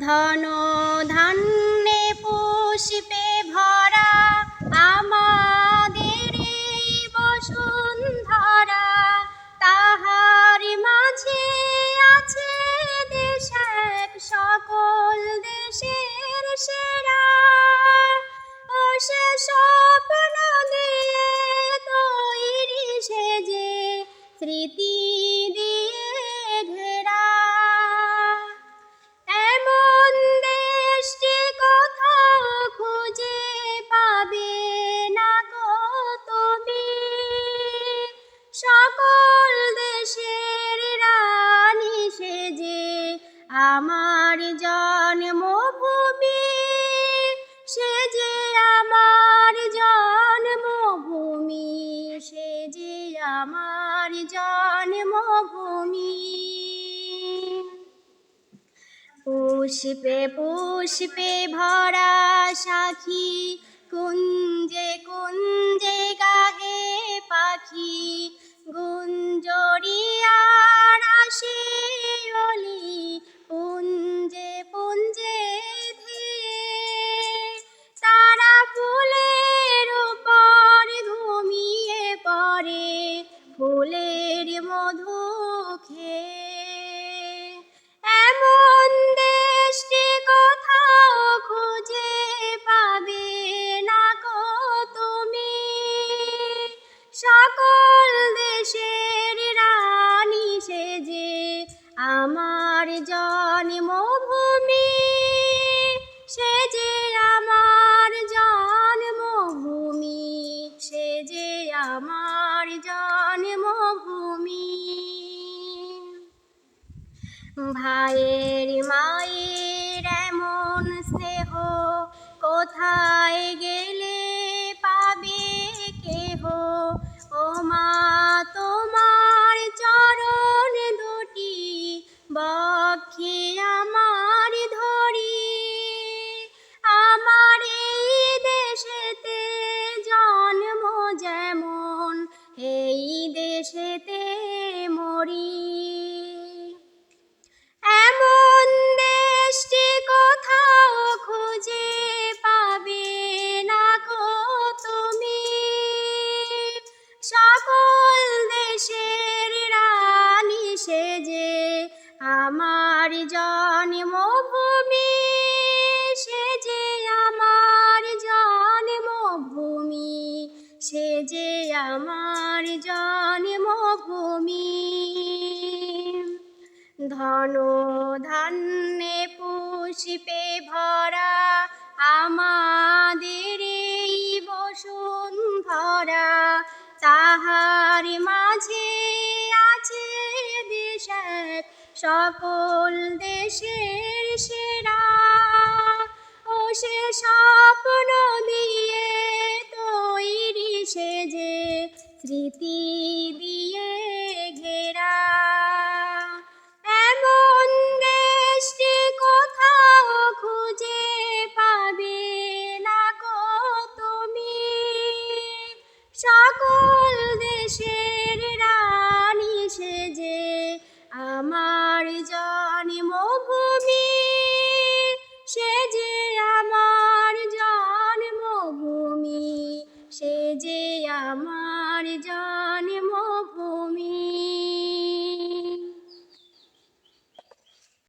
ধন, ধান্যে পুষ্পে ভরা আমাদের বসুন্ধরা। তাহার মাঝে আছে দেশ সকল দেশের সেরা। ও সে আমার জন্মভূমি সেজে আমার জন্মভূমি সেজে আমার জন্মভূমি। পুষ্পে পুষ্পে ভরা সাখী, কুঞ্জে কুঞ্জে গাহে জন্মভূমি সেজে আমার জন্মভূমি সেজে আমার জন্মভূমি। ভাইয়ের মায়ের এমন স্নেহ কোথায় গেলে সেজে আমার জন্মভূমি। ধন ধান্যে পুষ্পে ভরা আমাদের এই বসুন্ধরা। তাহার মাঝে আছে দেশ সকল দেশের স্মৃতি দিয়ে ঘেরা। এমন দেশটি কোথাও খুঁজে পাবে না গো তুমি। সকল দেশের রানী সেজে আমার জন্মভূমি। সেজে আমার জন্মভূমি, সেজে আমার 你家。